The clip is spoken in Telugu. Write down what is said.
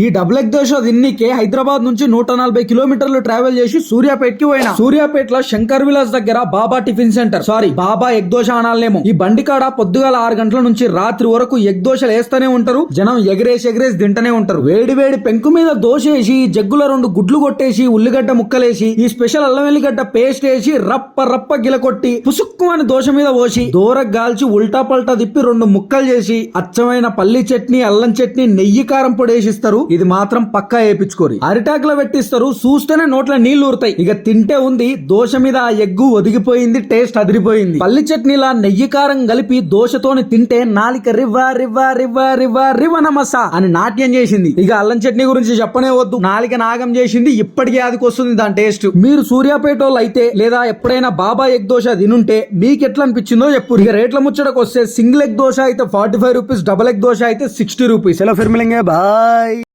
ఈ డబుల్ ఎగ్ దోశ తిన్నికే హైదరాబాద్ నుంచి నూట నలభై కిలోమీటర్లు ట్రావెల్ చేసి సూర్యాపేట్కి పోయినా. సూర్యాపేట్లో శంకర్ విలాస్ దగ్గర Baba tiffin centre. Sorry Baba egg dosa అనాలేమో ఈ బండి కాడ పొద్దుగాల ఆరు గంటల నుంచి రాత్రి వరకు ఎగ్ దోశలు వేస్తూనే ఉంటారు. జనం ఎగరేసి ఎగరేసి తింటనే ఉంటారు. వేడి వేడి పెంకు మీద దోశ వేసి జగ్గులో రెండు గుడ్లు కొట్టేసి ఉల్లిగడ్డ ముక్కలేసి ఈ స్పెషల్ అల్లం వెల్లిగడ్డ పేస్ట్ వేసి రప్ప రప్ప గిలకొట్టి పుసుక్కు అని దోశ మీద పోసి దూరకు గాల్చి ఉల్టా పల్టా తిప్పి రెండు ముక్కలు చేసి అచ్చమైన పల్లి చట్నీ అల్లం చట్నీ నెయ్యి కారం పొడి వేసిస్తారు ఇది మాత్రం పక్కా వేపించుకోరి అరిటాకులో పెట్టిస్తారు చూస్తేనే నోట్ల నీళ్ళు ఊరుతాయి ఇక తింటే ఉంది దోశ మీద ఆ ఎగ్గు ఒదిగిపోయింది టేస్ట్ అదిరిపోయింది. పల్లి చట్నీలా నెయ్యి కారం కలిపి దోశతోని తింటే నాలిక రివ్వ రివ్వ రివ్వ రివ్వ రివనమసా అని నాట్యం చేసింది. ఇక అల్లం చట్నీ గురించి చెప్పనే వద్దు. నాలిక నాగం చేసింది ఇప్పటికే అదికొస్తుంది దాని టేస్ట్. మీరు సూర్యాపేట వాళ్ళు అయితే లేదా ఎప్పుడైనా బాబా ఎగ్ దోశ తినుంటే మీకు ఎట్లా అనిపించిందో చెప్పు. ఇక రేట్ల ముచ్చటకు వస్తే సింగిల్ ఎగ్ దోశ అయితే forty five rupees double egg dosa అయితే సిక్స్టీ రూపీస్. ఎలా ఫిర్మిలింగే బాయ్.